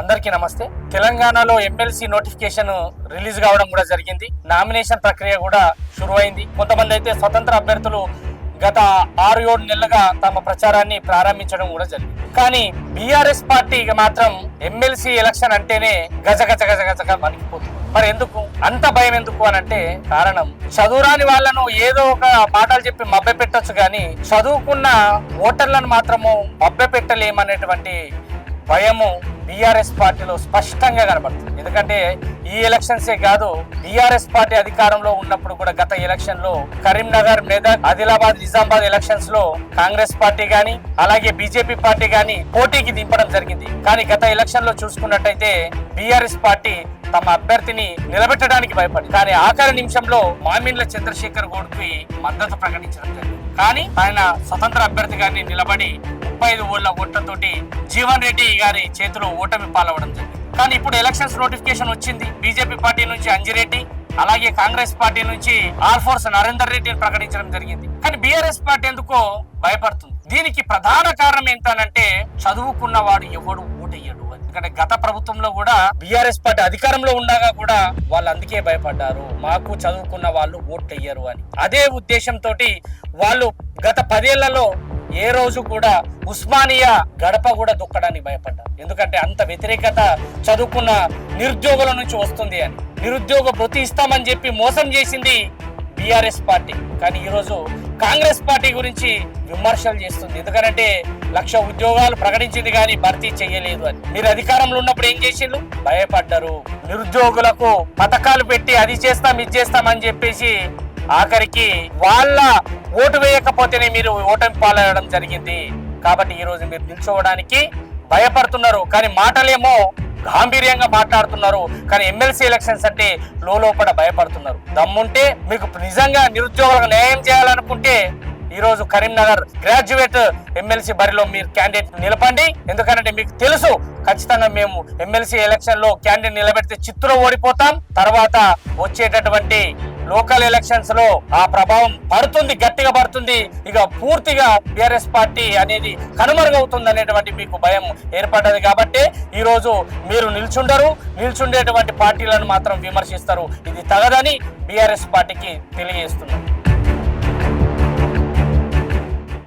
అందరికీ నమస్తే. తెలంగాణలో ఎమ్మెల్సీ నోటిఫికేషన్ రిలీజ్ కావడం కూడా జరిగింది. నామినేషన్ ప్రక్రియ కూడా షురువైంది కొంతమంది అయితే స్వతంత్ర అభ్యర్థులు గత ఆరు ఏడు నెలలుగా తమ ప్రచారాన్ని ప్రారంభించడం కూడా జరిగింది. కానీ బీఆర్ఎస్ పార్టీకి మాత్రం ఎమ్మెల్సీ ఎలక్షన్ అంటేనే గజ గజ గజ గజగా వణికిపోతుంది. మరి ఎందుకు? అంత భయం ఎందుకు అని అంటే కారణం చదువురాని వాళ్ళను ఏదో ఒక పాఠాలు చెప్పి మభ్య పెట్టచ్చు కానీ చదువుకున్న ఓటర్లను మాత్రము మభ్య పెట్టలేమనేటువంటి భయము బీఆర్ఎస్ పార్టీలో స్పష్టంగా కనబడుతుంది. ఎందుకంటే ఈ ఎలక్షన్సే కాదు బీఆర్ఎస్ పార్టీ అధికారంలో ఉన్నప్పుడు కూడా గత ఎలక్షన్లో కరీంనగర్ మెదక్ ఆదిలాబాద్ నిజామాబాద్ ఎలక్షన్స్లో కాంగ్రెస్ పార్టీ గాని అలాగే బీజేపీ పార్టీ గాని పోటీకి దింపడం జరిగింది. కానీ గత ఎలక్షన్లో చూసుకున్నట్టయితే బీఆర్ఎస్ పార్టీ తమ అభ్యర్థిని నిలబెట్టడానికి భయపడి కానీ ఆఖరి నిమిషంలో మామిండ్ల చంద్రశేఖర్ గౌడ్కి మద్దతు ప్రకటించడం జరిగింది. కానీ ఆయన స్వతంత్ర అభ్యర్థి నిలబడి ముప్పై ఐదు ఓళ్ళ ఓట్లతోటి జీవన్ రెడ్డి గారి చేతిలో ఓటమి పాలవడం జరిగింది. కానీ ఇప్పుడు ఎలక్షన్స్ నోటిఫికేషన్ వచ్చింది. బీజేపీ పార్టీ నుంచి అంజిరెడ్డి అలాగే కాంగ్రెస్ పార్టీ నుంచి ఆర్ ఫోర్స్ నరేందర్ రెడ్డిని ప్రకటించడం జరిగింది. కానీ బీఆర్ఎస్ పార్టీ ఎందుకో భయపడుతుంది? దీనికి ప్రధాన కారణం ఏంటనంటే చదువుకున్న వాడు ఎవడు ఓటెయ్యడు? ఎందుకంటే గత ప్రభుత్వంలో కూడా బీఆర్ఎస్ పార్టీ అధికారంలో ఉండగా కూడా వాళ్ళు అందుకే భయపడ్డారు. మాకు చదువుకున్న వాళ్ళు ఓట్లెయ్యరు అని. అదే ఉద్దేశంతో వాళ్ళు గత పదేళ్ళలో ఏ రోజు కూడా ఉస్మానియా గడప కూడా దొక్కడానికి భయపడ్డారు. ఎందుకంటే అంత వ్యతిరేకత చదువుకున్న నిరుద్యోగుల నుంచి వస్తుంది అని. నిరుద్యోగ భృతి ఇస్తామని చెప్పి మోసం చేసింది బీఆర్ఎస్ పార్టీ. కానీ ఈరోజు కాంగ్రెస్ పార్టీ గురించి విమర్శలు చేస్తుంది. ఎందుకంటే లక్ష ఉద్యోగాలు ప్రకటించింది కానీ భర్తీ చేయలేదు అని. మీరు అధికారంలో ఉన్నప్పుడు ఏం చేసిండ్రు? భయపడ్డారు. నిరుద్యోగులకు పథకాలు పెట్టి అది చేస్తాం ఇది చేస్తాం అని చెప్పేసి ఆఖరికి వాళ్ళ ఓటు వేయకపోతేనే మీరు ఓటమి పాలవడం జరిగింది. కాబట్టి ఈ రోజు మీరు నిల్చోవడానికి భయపడుతున్నారు. కానీ మాటలేమో గాంభీర్యంగా మాట్లాడుతున్నారు కానీ ఎమ్మెల్సీ ఎలక్షన్స్ అంటే లోపల భయపడుతున్నారు. దమ్ముంటే మీకు నిజంగా నిరుద్యోగులకు న్యాయం చేయాలనుకుంటే ఈరోజు కరీంనగర్ గ్రాడ్యుయేట్ ఎమ్మెల్సీ బరిలో మీరు క్యాండిడేట్ నిలపండి. ఎందుకంటే మీకు తెలుసు ఖచ్చితంగా మేము ఎమ్మెల్సీ ఎలక్షన్లో క్యాండిడేట్ నిలబెడితే చిత్తులో ఓడిపోతాం. తర్వాత వచ్చేటటువంటి లోకల్ ఎలక్షన్స్లో ఆ ప్రభావం పడుతుంది గట్టిగా పడుతుంది. ఇక పూర్తిగా బిఆర్ఎస్ పార్టీ అనేది కనుమరుగవుతుంది అనేటువంటి మీకు భయం ఏర్పడ్డది కాబట్టి ఈరోజు మీరు నిల్చుండరు. నిల్చుండేటువంటి పార్టీలను మాత్రం విమర్శిస్తారు. ఇది తగదని బిఆర్ఎస్ పార్టీకి తెలియజేస్తున్నారు